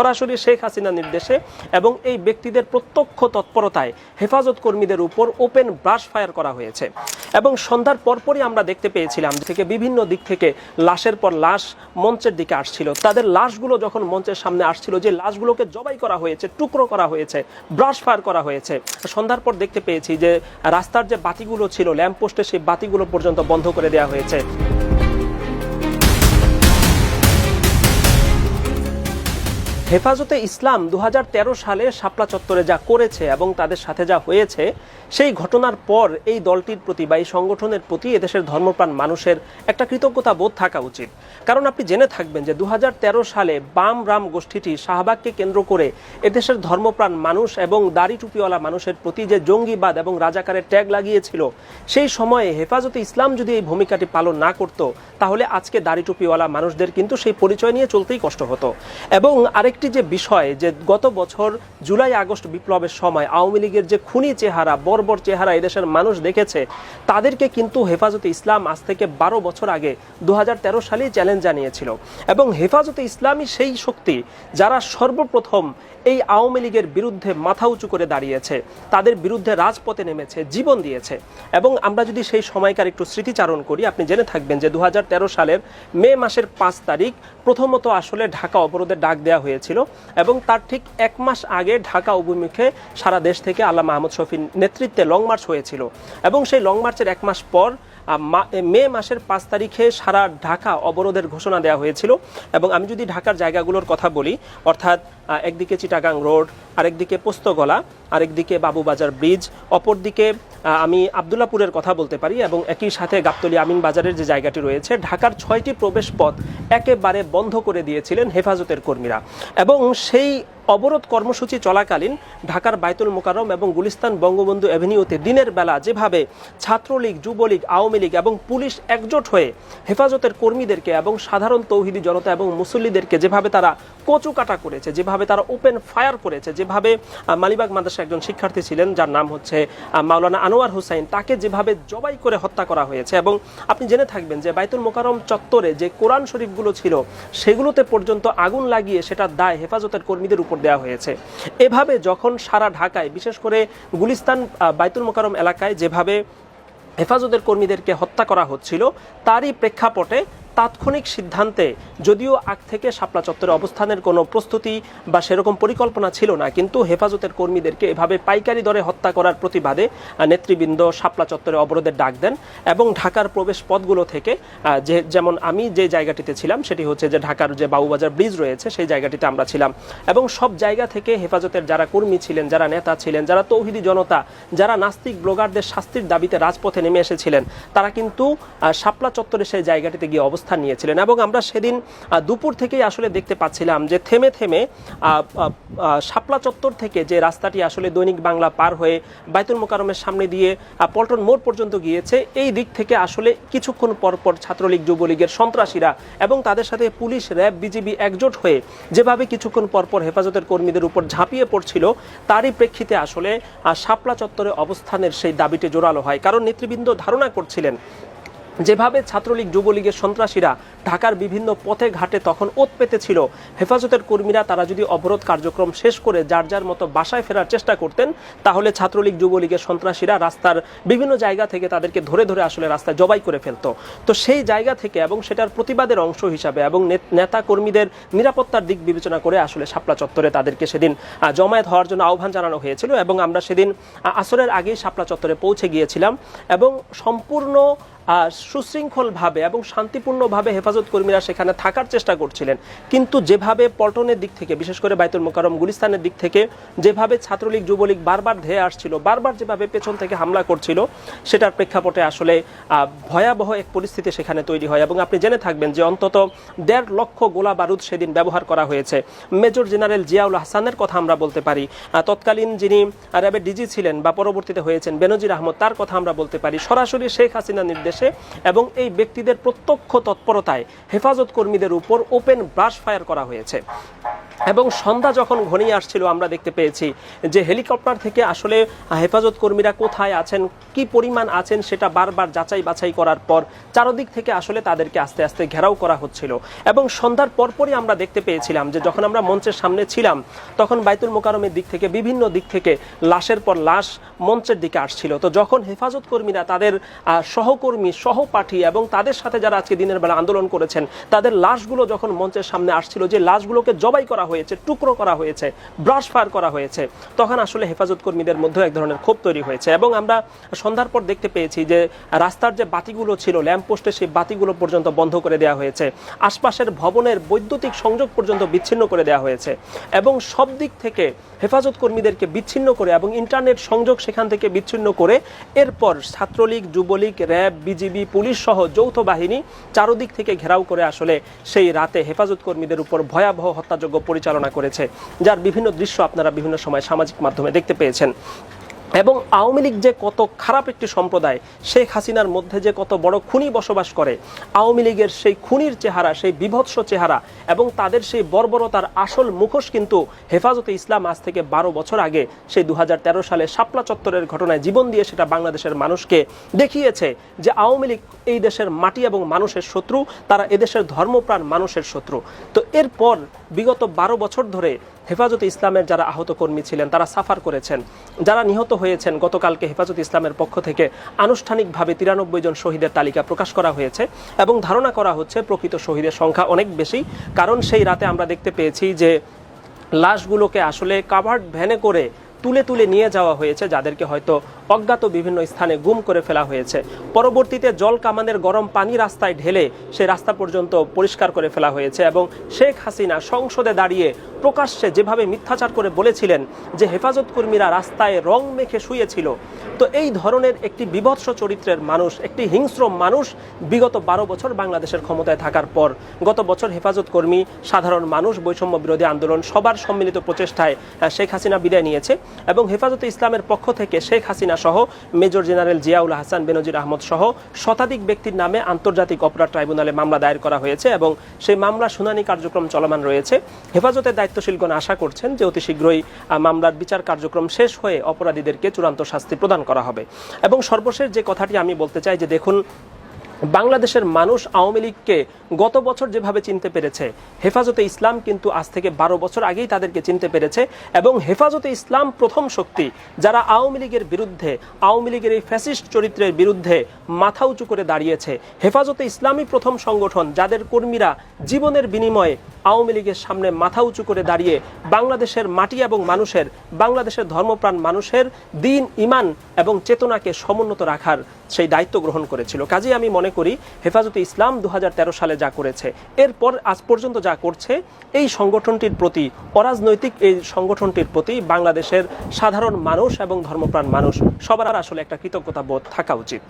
সরাসরি শেখ হাসিনা নির্দেশে এবং এই ব্যক্তিদের প্রত্যক্ষ তৎপরতায় হেফাজত কর্মীদের উপর ওপেন ব্রাশ ফায়ার করা হয়েছে। এবং সন্ধ্যার পরপরই আমরা দেখতে পেয়েছিলাম থেকে বিভিন্ন দিক থেকে লাশের পর লাশ মঞ্চের দিকে আসছিল। তাদের লাশগুলো যখন মঞ্চের সামনে আসছিল, যে লাশগুলোকে জবাই করা হয়েছে, টুকরো করা হয়েছে, ব্রাশ ফায়ার করা হয়েছে। সন্ধ্যার পর দেখতে পেয়েছি যে রাস্তার যে বাতিগুলো ছিল ল্যাম্পপোস্টে সেই বাতিগুলো পর্যন্ত বন্ধ করে দেওয়া হয়েছে। হেফাজতে ইসলাম দু হাজার তেরো সালে শাপলা চত্বরে যা করেছে এবং তাদের সাথে যা হয়েছে, সেই ঘটনার পর এই দলটির প্রতি বা এই সংগঠনের প্রতি এদেশের ধর্মপ্রাণ মানুষের একটা কৃতজ্ঞতা বোধ থাকা উচিত। কারণ আপনি জেনে থাকবেন যে দুহাজার তেরো সালে বাম রাম গোষ্ঠীটি শাহবাগকে কেন্দ্র করে এদেশের ধর্মপ্রাণ মানুষ এবং দাড়ি টুপিওয়ালা মানুষের প্রতি যে জঙ্গিবাদ এবং রাজাকারের ট্যাগ লাগিয়েছিল, সেই সময়ে হেফাজতে ইসলাম যদি এই ভূমিকাটি পালন না করত, তাহলে আজকে দাড়ি টুপিওয়ালা মানুষদের কিন্তু সেই পরিচয় নিয়ে চলতেই কষ্ট হতো। এবং আরেকটি যে বিষয়, যে গত বছর জুলাই, আগস্ট বিপ্লবের সময় আওয়ামী লীগের যে খুনি চেহারা, বর্বর চেহারা এদেশের মানুষ দেখেছে, তাদেরকে কিন্তু হেফাজতে ইসলাম আজ থেকে বারো বছর আগে দু সালেই চ্যালেঞ্জ জানিয়েছিল। এবং হেফাজতে ইসলামই সেই শক্তি যারা সর্বপ্রথম এই আওয়ামী লীগের বিরুদ্ধে মাথা উঁচু করে দাঁড়িয়েছে, তাদের বিরুদ্ধে রাজপথে নেমেছে, জীবন দিয়েছে। এবং আমরা যদি সেই সময়কার একটু স্মৃতিচারণ করি, আপনি জেনে থাকবেন যে দু হাজার তেরো সালের মে মাসের পাঁচ তারিখ প্রথমত আসলে ঢাকা অবরোধের ডাক দেওয়া হয়েছিল এবং তার ঠিক এক মাস আগে ঢাকা অভিমুখে সারা দেশ থেকে আল্লাহ মাহমুদ শফির নেতৃত্বে লং মার্চ হয়েছিল। এবং সেই লং মার্চের এক মাস পর মা- মাসের পাঁচ তারিখে সারা ঢাকা অবরোধের ঘোষণা দেওয়া হয়েছিল এবং আমি যদি ঢাকার জায়গাগুলোর কথা বলি, অর্থাৎ একদিকে চিটাগাং রোড, আরেকদিকে পোস্তগলা, আরেকদিকে বাবুবাজার ব্রিজ, অপরদিকে আমি আবদুল্লাপুরের কথা বলতে পারি এবং একই সাথে গাবতলী আমিন বাজারের যে জায়গাটি রয়েছে, ঢাকার ছয়টি প্রবেশ পথ একেবারে বন্ধ করে দিয়েছিলেন হেফাজতের কর্মীরা। এবং সেই অবরোধ কর্মসূচি চলাকালীন ঢাকার বাইতুল মোকাররম এবং গুলিস্তান বঙ্গবন্ধু অ্যাভিনিউতে দিনের বেলা যেভাবে ছাত্রলীগ, যুবলীগ, আওয়ামী লীগ এবং পুলিশ একজোট হয়ে হেফাজতের কর্মীদেরকে এবং সাধারণ তৌহিদি জনতা এবং মুসল্লিদেরকে যেভাবে তারা কচু কাটা করেছে, যেভাবে তারা ওপেন ফায়ার করেছে, যেভাবে মালিবাগ মাদ্রাসা একজন শিক্ষার্থী ছিলেন যার নাম হচ্ছে মাওলানা আনোয়ার হুসাইন, তাকে যেভাবে জবাই করে হত্যা করা হয়েছে এবং আপনি জেনে থাকবেন যে বাইতুল মোকাররম চত্বরে যে কোরআন শরীফগুলো ছিল, সেগুলোতে পর্যন্ত আগুন লাগিয়ে সেটা দায় হেফাজতের কর্মীদের উপর দেওয়া হয়েছে। এভাবে যখন সারা ঢাকায়, বিশেষ করে গুলিস্তান বাইতুল মোকারম এলাকায় যেভাবে হেফাজতের কর্মীদেরকে হত্যা করা হচ্ছিল, তারই প্রেক্ষাপটে তাৎক্ষণিক সিদ্ধান্তে যদিও আগ থেকে শাপলা চত্বরে অবস্থানের কোনো প্রস্তুতি বা সেরকম পরিকল্পনা ছিল না, কিন্তু হেফাজতের কর্মীদেরকে এভাবে পাইকারি দরে হত্যা করার প্রতিবাদে নেতৃবৃন্দ শাপলা চত্বরে অবরোধের ডাক দেন এবং ঢাকার প্রবেশ পথগুলো থেকে যে যেমন আমি যে জায়গাটিতে ছিলাম সেটি হচ্ছে যে ঢাকার যে বাবুবাজার ব্রিজ রয়েছে সেই জায়গাটিতে আমরা ছিলাম এবং সব জায়গা থেকে হেফাজতের যারা কর্মী ছিলেন, যারা নেতা ছিলেন, যারা তৌহিদি জনতা, যারা নাস্তিক ব্লগারদের শাস্তির দাবিতে রাজপথে নেমে এসেছিলেন, তারা কিন্তু শাপলা চত্বরে সেই জায়গাটিতে গিয়ে অবস্থান নিয়েছিলেন। এবং আমরা সেদিন দুপুর থেকেই আসলে দেখতে পাচ্ছিলাম যে থেমে থেমে শাপলা চত্বর থেকে যে রাস্তাটি আসলে দৈনিক বাংলা পার হয়ে বাইতুল মোকারমের সামনে দিয়ে পল্টন মোড় পর্যন্ত গিয়েছে, এই দিক থেকে আসলে কিছুক্ষণ পর পর ছাত্রলীগ, যুবলীগের সন্ত্রাসীরা এবং তাদের সাথে পুলিশ, র্যাব, বিজিবি একজোট হয়ে যেভাবে কিছুক্ষণ পর পর হেফাজতের কর্মীদের উপর ঝাঁপিয়ে পড়ছিল, তারই প্রেক্ষিতে আসলে শাপলা চত্বরে অবস্থানের সেই দাবিটি জোরালো হয়। কারণ নেতৃবৃন্দ ধারণা করছিলেন যেভাবে ছাত্রলীগ, যুবলীগের সন্ত্রাসীরা ঢাকার বিভিন্ন পথে ঘাটে তখন ওত পেতেছিল, হেফাজতের কর্মীরা তারা যদি অবরোধ কার্যক্রম শেষ করে যার যার মতো বাসায় ফেরার চেষ্টা করতেন, তাহলে ছাত্রলীগ, যুবলীগের সন্ত্রাসীরা রাস্তার বিভিন্ন জায়গা থেকে তাদেরকে ধরে ধরে আসলে রাস্তায় জবাই করে ফেলত। তো সেই জায়গা থেকে এবং সেটার প্রতিবাদের অংশ হিসাবে এবং নেতা কর্মীদের নিরাপত্তার দিক বিবেচনা করে আসলে শাপলা চত্বরে তাদেরকে সেদিন জমায়েত হওয়ার জন্য আহ্বান জানানো হয়েছিল এবং আমরা সেদিন আসরের আগেই শাপলা চত্বরে পৌঁছে গিয়েছিলাম এবং সম্পূর্ণ সুশৃঙ্খলভাবে এবং শান্তিপূর্ণভাবে হেফাজত কর্মীরা সেখানে থাকার চেষ্টা করছিলেন। কিন্তু যেভাবে পল্টনের দিক থেকে, বিশেষ করে বাইতুল মোকারম গুলিস্তানের দিক থেকে, যেভাবে ছাত্রলীগ, যুবলীগ বারবার ধেয়ে আসছিল, বারবার যেভাবে পেছন থেকে হামলা করছিল, সেটার প্রেক্ষাপটে আসলে ভয়াবহ এক পরিস্থিতি সেখানে তৈরি হয়। এবং আপনি জেনে থাকবেন যে অন্তত দেড় লক্ষ গোলা বারুদ সেদিন ব্যবহার করা হয়েছে। মেজর জেনারেল জিয়াউল হাসানের কথা আমরা বলতে পারি। তৎকালীন যিনি র্যাবের ডিজি ছিলেন বা পরবর্তীতে হয়েছেন বেনজির আহমদ, তার কথা আমরা বলতে পারি। সরাসরি শেখ হাসিনা নির্দেশে এবং এই ব্যক্তিদের প্রত্যক্ষ তৎপরতায় হেফাজত কর্মীদের উপর ওপেন ব্রাশ ফায়ার করা হয়েছে। এবং সন্ধ্যা যখন ঘনিয়ে আসছিল, আমরা দেখতে পেয়েছি যে হেলিকপ্টার থেকে আসলে হেফাজত কর্মীরা কোথায় আছেন, কি পরিমাণ আছেন, সেটা বারবার যাচাই বাছাই করার পর চারদিক থেকে আসলে তাদেরকে আস্তে আস্তে ঘেরাও করা হচ্ছিল। এবং সন্ধ্যার পরপরই আমরা দেখতে পেয়েছিলাম যে যখন আমরা মঞ্চের সামনে ছিলাম, তখন বাইতুল মোকারমের দিক থেকে, বিভিন্ন দিক থেকে লাশের পর লাশ মঞ্চের দিকে আসছিল। তো যখন হেফাজত কর্মীরা তাদের সহকর্মী, সহপাঠী এবং তাদের সাথে যারা আজকে দিনের বেলা আন্দোলন করেছেন, তাদের লাশগুলো যখন মঞ্চের সামনে আসছিল, যে লাশগুলোকে জবাই করা হয়েছে, টুকরো করা হয়েছে ব্রাশ ফায়ার করা হয়েছে। তখন আসলে হেফাজত কর্মীদের মধ্যে এক ধরনের ক্ষোভ তৈরি হয়েছে এবং আমরা সন্ধ্যার পর দেখতে পেয়েছি যে রাস্তার যে বাতিগুলো ছিল ল্যাম্পপোস্টে সেই বাতিগুলো পর্যন্ত বন্ধ করে দেওয়া হয়েছে। আশপাশের ভবনের বৈদ্যুতিক সংযোগ পর্যন্ত বিচ্ছিন্ন করে দেওয়া হয়েছে এবং সব দিক থেকে হেফাজত কর্মীদেরকে বিচ্ছিন্ন করে এবং ইন্টারনেট সংযোগ সেখান থেকে বিচ্ছিন্ন করে এরপর Chhatra League, Jubo League RAB BGB police সহ যৌথ বাহিনী চারদিক থেকে ঘেরাও করে আসলে সেই রাতে হেফাজত কর্মীদের উপর ভয়াবহ হত্যাযজ্ঞ পরিচালনা করেছে যার বিভিন্ন দৃশ্য আপনারা বিভিন্ন সময় সামাজিক মাধ্যমে দেখতে পেয়েছেন। এবং আওয়ামী লীগ যে কত খারাপ একটি সম্প্রদায়, শেখ হাসিনার মধ্যে যে কত বড় খুনি বসবাস করে, আওয়ামী লীগের সেই খুনির চেহারা, সেই বিভৎস চেহারা এবং তাদের সেই বর্বরতার আসল মুখোশ কিন্তু হেফাজতে ইসলাম আজ থেকে বারো বছর আগে, সেই দু হাজার তেরো সালে শাপলা চত্বরের ঘটনায় জীবন দিয়ে সেটা বাংলাদেশের মানুষকে দেখিয়েছে যে আওয়ামী লীগ এই দেশের মাটি এবং মানুষের শত্রু, তারা এদেশের ধর্মপ্রাণ মানুষের শত্রু। তো এরপর বিগত বারো বছর ধরে হেফাজতে ইসলামের যারা আহত কর্মী ছিলেন, তারা সাফার করেছেন। যারা নিহত হয়েছেন, গতকালকে হেফাজত ইসলামের পক্ষ থেকে আনুষ্ঠানিকভাবে তিরানব্বই জন শহীদের তালিকা প্রকাশ করা হয়েছে এবং ধারণা করা হচ্ছে প্রকৃত শহীদের সংখ্যা অনেক বেশি। কারণ সেই রাতে আমরা দেখতে পেয়েছি যে লাশগুলোকে আসলে কাভার্ড ভ্যানে করে তুলে তুলে নিয়ে যাওয়া হয়েছে, যাদেরকে হয়তো অজ্ঞাত বিভিন্ন স্থানে গুম করে ফেলা হয়েছে। পরবর্তীতে জল কামানের গরম পানি রাস্তায় ঢেলে সে রাস্তা পর্যন্ত পরিষ্কার করে ফেলা হয়েছে এবং শেখ হাসিনা সংসদে দাঁড়িয়ে প্রকাশ্যে যেভাবে মিথ্যাচার করে বলেছিলেন যে হেফাজত কর্মীরা রাস্তায় রং মেখে শুয়েছিল, তো এই ধরনের একটি বিভৎস চরিত্রের মানুষ, একটি হিংস্র মানুষ বিগত বারো বছর বাংলাদেশের ক্ষমতায় থাকার পর গত বছর হেফাজত কর্মী, সাধারণ মানুষ, বৈষম্য বিরোধী আন্দোলন সবার সম্মিলিত প্রচেষ্টায় শেখ হাসিনা বিদায় নিয়েছে। এবং হেফাজতে ইসলামের পক্ষ থেকে শেখ হাসিনা সহ মেজর জেনারেল জিয়াউল হাসান, বেনজির আহমদ সহ শতাধিক ব্যক্তির নামে আন্তর্জাতিক অপরাধ ট্রাইব্যুনালে মামলা দায়ের করা হয়েছে এবং সেই মামলা শুনানি কার্যক্রম চলমান রয়েছে। হেফাজতের দায়িত্বশীলগণ আশা করছেন যে অতি শীঘ্রই মামলার বিচার কার্যক্রম শেষ হয়ে অপরাধীদেরকে চূড়ান্ত শাস্তি প্রদান করা হবে। এবং সর্বশেষ যে কথাটি আমি বলতে চাই যে দেখুন বাংলাদেশের মানুষ আওয়ামী লীগকে গত বছর যেভাবে চিনতে পেরেছে, হেফাজতে ইসলাম কিন্তু আজ থেকে বারো বছর আগেই তাদেরকে চিনতে পেরেছে এবং হেফাজতে ইসলাম প্রথম শক্তি যারা আওয়ামী লীগের বিরুদ্ধে, আওয়ামী লীগের এই ফ্যাসিস্ট চরিত্রের বিরুদ্ধে মাথা উঁচু করে দাঁড়িয়েছে। হেফাজতে ইসলামই প্রথম সংগঠন যাদের কর্মীরা জীবনের বিনিময়ে আওয়ামী লীগের সামনে মাথা উঁচু করে দাঁড়িয়ে বাংলাদেশের মাটি এবং মানুষের, বাংলাদেশের ধর্মপ্রাণ মানুষের দিন, ইমান এবং চেতনাকে সমুন্নত রাখার সেই দায়িত্ব গ্রহণ করেছিল। কাজেই আমি মনে করি, হেফাজতে ইসলাম দু হাজার তেরো সালে যা করেছে, এরপর আজ পর্যন্ত যা করছে, এই সংগঠনটির প্রতি, অরাজনৈতিক এই সংগঠনটির প্রতি বাংলাদেশের সাধারণ মানুষ এবং ধর্মপ্রাণ মানুষ, সবার আসলে একটা কৃতজ্ঞতা বোধ থাকা উচিত।